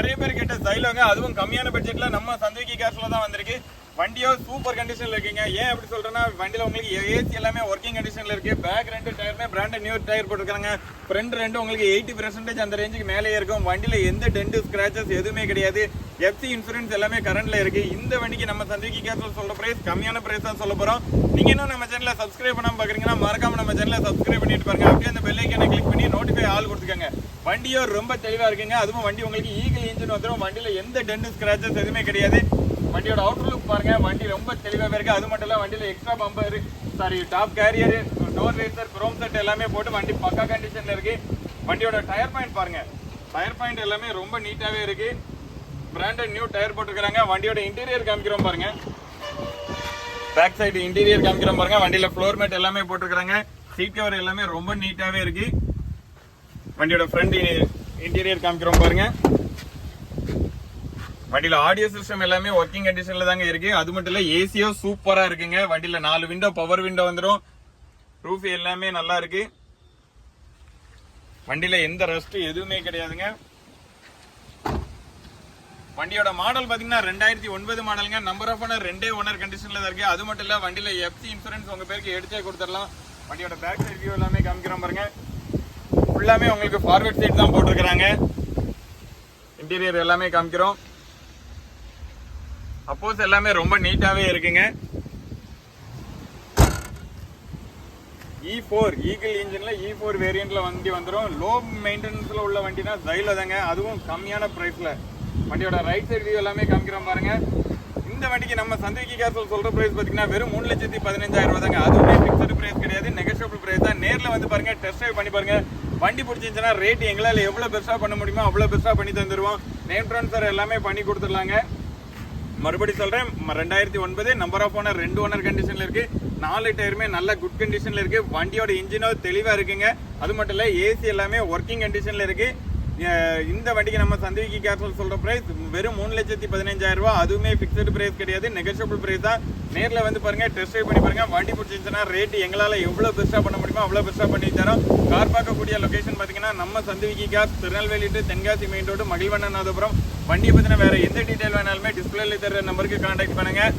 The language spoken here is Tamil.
நிறைய பேர் கிட்ட சைலோங்க. அதுவும் கம்மியான பட்ஜெட்ல நம்ம சந்தோக்கி கேஸ்ல தான் வந்திருக்கு. வண்டியோ சூப்பர் கண்டிஷன்ல இருக்கீங்க. ஏன் அப்படி சொல்றேன்னா வண்டியில உங்களுக்கு ஏசி எல்லாமே ஒர்க்கிங் கண்டிஷன்ல இருக்கு. பேக் ரெண்டு டயருமே பிராண்டட் நியூ டயர் போட்டுருக்காங்க. ஃப்ரண்ட் ரெண்டு உங்களுக்கு எயிட்டி பெர்சன்டேஜ் அந்த ரேஞ்சுக்கு மேலே இருக்கும். வண்டியில எந்த டென்ட் ஸ்கிராச்சஸ் எதுவுமே கிடையாது. எஃப்சி இன்சூரன்ஸ் எல்லாமே கரண்ட்ல இருக்கு. இந்த வண்டிக்கு நம்ம சந்தோக்கி கேஸ்ல சொல்ற பிரைஸ் கம்மியான பிரைஸ் தான் சொல்ல போறோம். நீங்க இன்னும் நம்ம சேனலை சப்ஸ்கிரைப் பண்ணாம பாக்குறீங்கன்னா மறக்காம நம்ம சேனலை சப்ஸ்கிரைப் பண்ணிட்டு பாருங்க. அப்படியே அந்த பெல் ஐக்கனை கிளிக் பண்ணி நோட்டிஃபை ஆல் கொடுத்துக்கோங்க. வண்டியோ ரொம்ப தெளிவாக இருக்குங்க. அதுவும் வண்டி உங்களுக்கு ஈகிள் இன்ஜின் வந்துடும் வண்டியில் எந்த டென்ட் ஸ்க்ராச்சஸ் எதுவுமே கிடையாது. வண்டியோட அவுட் லுக் பாருங்கள் வண்டி ரொம்ப தெளிவாகவே இருக்குது அது மட்டும் இல்லை வண்டியில் extra bumper sorry top carrier door racer chrome set எல்லாமே போட்டு வண்டி பக்கா கண்டிஷனில் இருக்குது வண்டியோட டயர் பாயிண்ட் பாருங்கள் டயர் பாயிண்ட் எல்லாமே ரொம்ப நீட்டாகவே இருக்குது பிராண்டட் நியூ டயர் போட்டுருக்காங்க வண்டியோட இன்டீரியர் காமிக்கிறோம் பாருங்க. பேக் சைடு இன்டீரியர் காமிக்கிறோம் பாருங்க. வண்டியில ஃப்ளோர் மேட் எல்லாமே போட்டுருக்காங்க சீட் கவர் எல்லாமே ரொம்ப நீட்டாவே இருக்கு. வண்டியோட ஃப்ரண்ட் இன்டீரியர் காமிக்கிறோம் பாருங்க. வண்டியில ஆடியோ சிஸ்டம் எல்லாமே ஒர்க்கிங் கண்டிஷன்ல தாங்க இருக்கு. அது மட்டும் இல்ல ஏசியோ சூப்பரா இருக்குங்க. வண்டியில நாலு விண்டோ பவர் விண்டோ வந்துடும் ரூஃப் எல்லாமே நல்லா இருக்கு. வண்டியில எந்த ரஸ்ட் எதுவுமே கிடையாதுங்க. வண்டியோட மாடல் பாத்தீங்கன்னா ரெண்டாயிரத்தி ஒன்பது மாடலுங்க நம்பர் ஆஃப் ஓனர் ரெண்டே ஓனர் கண்டிஷன்ல தான் இருக்கு. அது மட்டும் இல்ல வண்டியில எஃப்சி இன்சூரன்ஸ் உங்க பேருக்கு எடுத்தே கொடுத்துடலாம். வண்டியோட பேக் சைட் வியூ எல்லாமே காமிக்கிறோம் பாருங்க. ஃபுல்லாமே உங்களுக்கு ஃபார்வர்ட் சைட் தான் போட்டிருக்கிறாங்க. இன்டீரியர் எல்லாமே காமிக்கிறோம். அப்போஸ் எல்லாமே ரொம்ப நீட்டாவே இருக்குங்க. இ ஃபோர் ஈகிள் இன்ஜினில் இ ஃபோர் வேரியண்ட்டில் வண்டி வந்துடும் லோ மெயின்டெனன்ஸில் உள்ள வண்டினா ஜைல தாங்க. அதுவும் கம்மியான ப்ரைஸில் வண்டியோட ரைட் சைடு வியூ எல்லாமே காமிக்கிறோம் பாருங்க. இந்த வண்டிக்கு நம்ம சந்தேகி கேசல் சொல்கிற ப்ரைஸ் பார்த்தீங்கன்னா வெறும் மூணு லட்சத்தி பதினஞ்சாயிரம் ரூபா தாங்க. அதுவுமே பிக்சடு பிரைஸ் கிடையாது நெகஷியபிள் பிரைஸ் வந்து பாருங்கள் டெஸ்ட் ட்ரைவ் பண்ணி பாருங்கள் வண்டி பிடிச்சிருந்துச்சுன்னா ரேட் எங்களால் எவ்வளோ பெருசாக பண்ண முடியுமோ அவ்வளோ பெருசாக பண்ணி தந்துடுவோம் நேம் ட்ரான்ஸ்ஃபர் எல்லாமே பண்ணி கொடுத்துடலாங்க. மறுபடி சொல்கிறேன் ரெண்டாயிரத்தி ஒன்பது நம்பர் ஆஃப் ஓனர் ரெண்டு ஓனர் கண்டிஷனில் இருக்குது நாலு டயருமே நல்ல குட் கண்டிஷனில் இருக்குது வண்டியோட இன்ஜினோ தெளிவாக இருக்குங்க. அது மட்டும் இல்லை ஏசி எல்லாமே ஒர்க்கிங் கண்டிஷனில் இருக்குது இந்த வண்டிக்கு நம்ம சந்தேகி கேர்ஃபுல் சொல்ற பிரைஸ் வெறும் மூணு லட்சத்தி பதினஞ்சாயிரம் ரூபாய் அதுவுமே பிக்சடு பிரைஸ் கிடையாது. நெகோஷியபிள் பிரைஸ் தான். நேரில் வந்து பாருங்க டெஸ்ட் ட்ரைவ் பண்ணி பாருங்க. வண்டி பிடிச்சிருந்துச்சுன்னா ரேட் எங்களால் எவ்வளோ பெருசா பண்ண முடியுமோ அவ்வளோ பெருசா பண்ணி தரோம். கார் பார்க்கக்கூடிய லொகேஷன் பார்த்தீங்கன்னா நம்ம Sandhivikki car Tirunelveli to Tenkasi main road Magizhvannanathapuram வண்டியை பற்றின வேறு எந்த டீட்டெயில் வேணாலுமே டிஸ்பிளேல தர நம்பருக்கு கான்டாக்ட் பண்ணுங்கள்